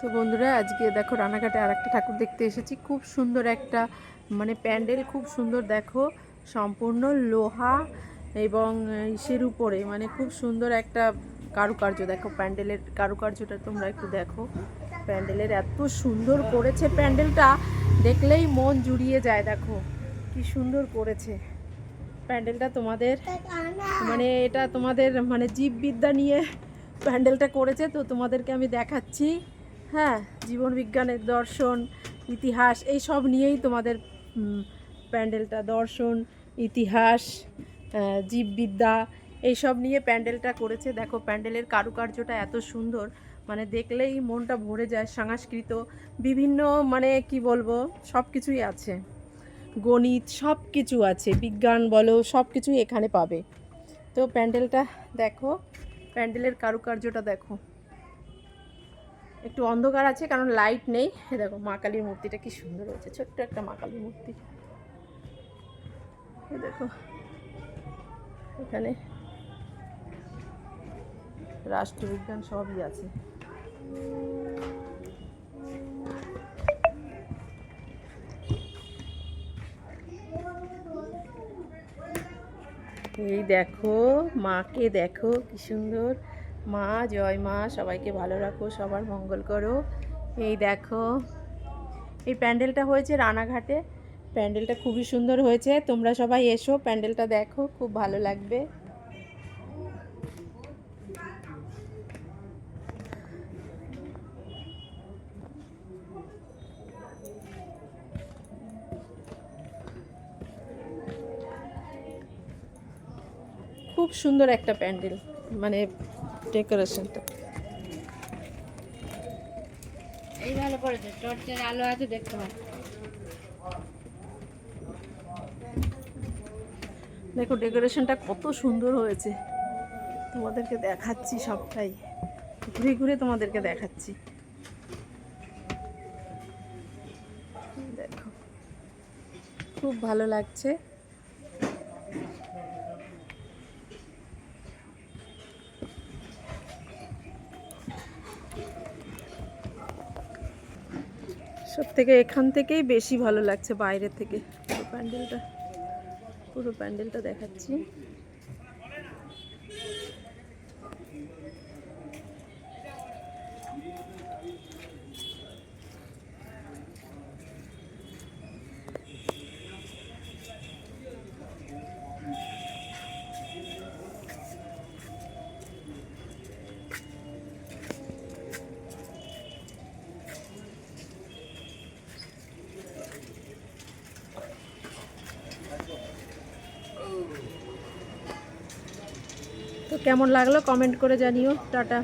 তো বন্ধুরা, আজকে দেখো রানাঘাটে আর একটা ঠাকুর দেখতে এসেছি। খুব সুন্দর একটা মানে প্যান্ডেল, খুব সুন্দর দেখো। সম্পূর্ণ লোহা এবং ইসের উপরে মানে খুব সুন্দর একটা কারুকার্য দেখো। প্যান্ডেলের কারুকার্যটা তোমরা একটু দেখো। প্যান্ডেলের এত সুন্দর করেছে প্যান্ডেলটা, দেখলেই মন জুড়িয়ে যায় দেখো। কি সুন্দর করেছে। প্যান্ডেলটা তোমাদের মানে এটা তোমাদের মানে জীববিদ্যা নিয়ে প্যান্ডেলটা করেছে, তো তোমাদেরকে আমি দেখাচ্ছি। হ্যাঁ জীবন বিজ্ঞানের দর্শন, ইতিহাস, এই সব নিয়েই তোমাদের প্যান্ডেলটা, দর্শন, ইতিহাস জীববিদ্যা এইসব নিয়ে প্যান্ডেলটা করেছে। দেখো, প্যান্ডেলের কারুকার্যটা এত সুন্দর মানে দেখলেই মনটা ভরে যায়, সংস্কৃত, বিভিন্ন মানে কি বলব, সব কিছুই আছে। গণিত, সব কিছু আছে, বিজ্ঞান বলো, সব কিছুই এখানে পাবে। তো প্যান্ডেলটা দেখো, প্যান্ডেলের কারুকার্যটা দেখো। একটু অন্ধকার আছে, কারণ লাইট নেই। দেখো, মা কালীর মূর্তিটা কি সুন্দর হয়েছে, ছোট্ট একটা মা কালীর মূর্তি। দেখো, এখানে রাষ্ট্রবিজ্ঞান সবই আছে। এই দেখো, মাকে দেখো, কি সুন্দর। মা, জয় মা, সবাইকে ভালো রাখো, সবার মঙ্গল করো। এই দেখো, এই প্যান্ডেলটা হয়েছে রানাঘাটে। প্যান্ডেলটা খুবই সুন্দর হয়েছে। তোমরা সবাই এসো, প্যান্ডেলটা দেখো, খুব ভালো লাগবে। খুব সুন্দর একটা প্যান্ডেল মানে ডেকোরেশনটা। এই ভালো করেছে টর্চের আলো আছে দেখতে পাচ্ছি দেখো ডেকোরেশনটা কত সুন্দর হয়েছে। তোমাদেরকে দেখাচ্ছি সবটাই। ঘুরে ঘুরে তোমাদেরকে দেখাচ্ছি। দেখো খুব ভালো লাগছে। সব থেকে এখান থেকেই বেশি ভালো লাগছে বাইরে থেকে। পুরো প্যান্ডেলটা পুরো প্যান্ডেলটা দেখাচ্ছি। কেমন লাগল? কমেন্ট করে জানিও। টাটা।